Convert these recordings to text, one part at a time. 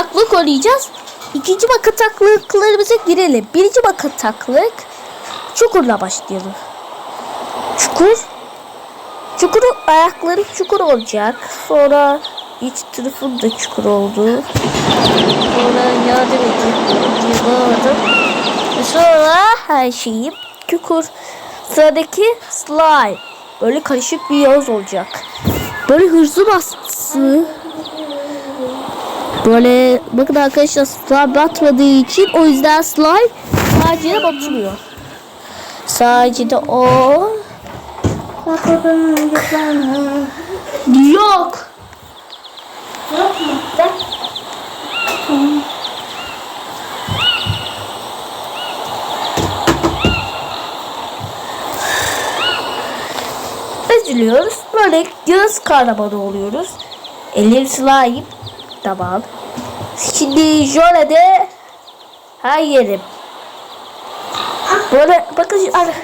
bataklık oynayacağız. İkinci bataklıklarımıza girelim. Birinci bataklık çukurla başlayalım. Çukur. Çukurun ayakları çukur olacak. Sonra iç tarafın da çukur oldu. Sonra yardım. Yıllardım. Ve sonra her şeyim çukur. Sıradaki slime. Böyle karışık bir yağız olacak. Böyle hırzı bastı. Böyle bakın arkadaşlar slime batmadığı için o yüzden slime sadece batırıyor. Sadece de o. Yok. Yok mu? Üzülüyoruz. Böyle göz kahramanı oluyoruz. Elim slime. Tamam. Şimdi şöyle de her yerim. Böyle bakın şu- ar-.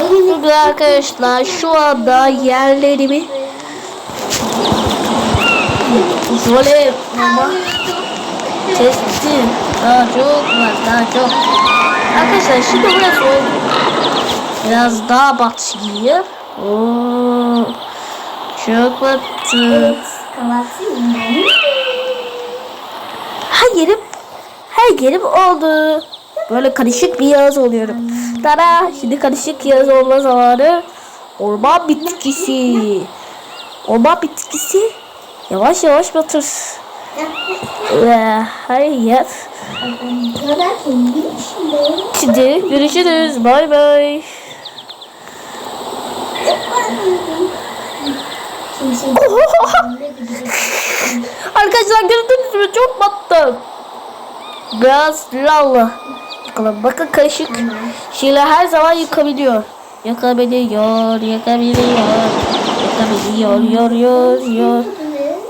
Bugün arkadaşlar şu anda yerlerimi şöyle ama kestim. Daha çok var daha çok. Arkadaşlar şimdi oldu. Biraz daha batıyor. Oo, çok battı. ben. Her yerim her yerim oldu. Böyle karışık bir yağız oluyorum. Tada şimdi karışık yağız olma zamanı. Orman bitkisi. Orman bitkisi yavaş yavaş batır. Ve kendi içinde. Şimdi görüşürüz. Bay bay. Arkadaşlar gördünüz mü? Çok battım. Biraz lalla. Bakalım bakın karışık şeyler her zaman yıkabiliyor. Yakabiliyor, yakabiliyor, yakabiliyor, yor, yor, yor.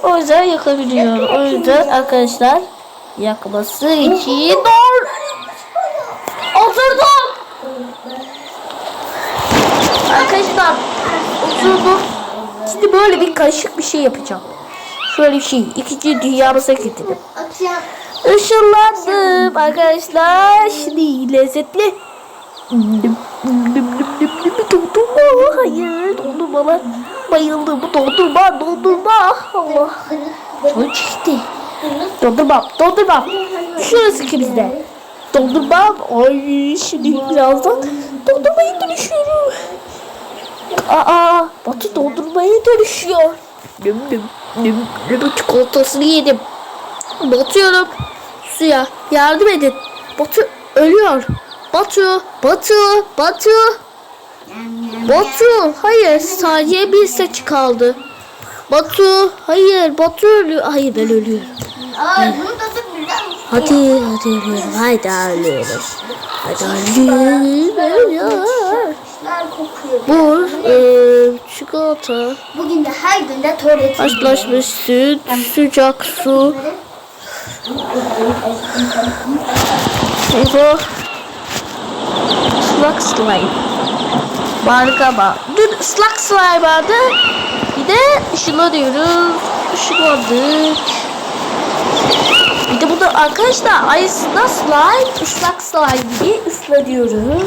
O yüzden yakabiliyor. O yüzden arkadaşlar yakması için dur. Oturdum. Arkadaşlar oturdum. Şimdi böyle bir karışık bir şey yapacağım. Şöyle bir şey. İkinci dünyamıza gidelim. Işınlandım arkadaşlar. Şimdi lezzetli. Dondurma. Hayır dondurmalar. Bayıldım. Dondurma dondurma. Allah. Çok çekti. Dondurma. Dondurma. Şurası kimizde? Dondurma. Ay şimdi birazdan dondurmaya dönüşüyorum. Aa, Batu dondurmaya dönüşüyor. Nüm nüm nüm nüm çikolatasını yedim. Batıyorum suya. Yardım edin. Batu ölüyor. Batu, Batu, Batu, Batu. Hayır, sadece bir saç kaldı. Batu, hayır, Batu ölüyor. Hayır, ben ölüyorum. Birden Hadi, hadi ölüyorum. Haydi ölüyorum. Hadi ölüyorum. ölüyorum. İşler kokuyor. Bu eee çikolata, Bugün de her gün de tuvalet haşlaşmış süt, sıcak su. Bu ıslak slime. Marka Dün ıslak slime vardı. Bir de ışınlanıyoruz. Işınlandık. Bir de burada arkadaşlar ayısında slime, ıslak slime gibi ıslanıyoruz.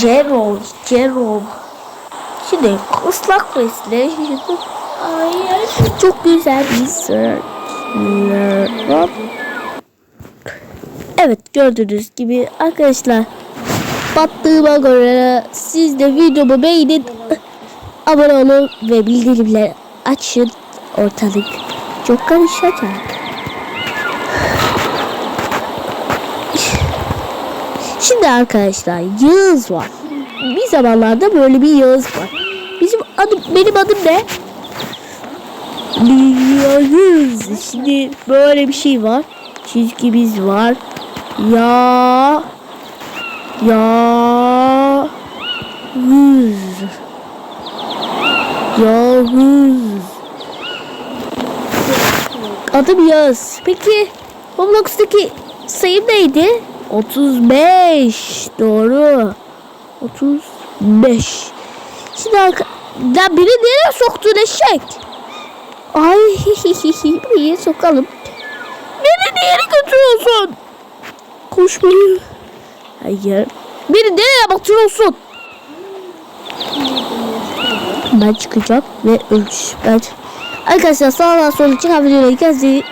Jerome, Jerome. Şimdi ıslak besle. Hayır. Çok güzel bir sır. Hop. Evet gördüğünüz gibi arkadaşlar battığıma göre siz de videomu beğenin abone olun ve bildirimleri açın ortalık çok karışacak. Şimdi arkadaşlar Yağız var. Bir zamanlarda böyle bir Yağız var. Bizim adım benim adım ne? Yağız. Şimdi böyle bir şey var. Çizgimiz var. Ya ya Yağız. Yağız. Adım Yağız. Peki Roblox'taki sayım neydi? 35. Doğru. 35. Şimdi. Ya beni nereye soktun eşek? Ay buraya sokalım. Beni nereye götürüyorsun? Koşmayı. Hayır. Beni nereye batırıyorsun? Ben çıkacağım ve ölüş. Ben... Arkadaşlar sağdan sola çıkan videoları kendinize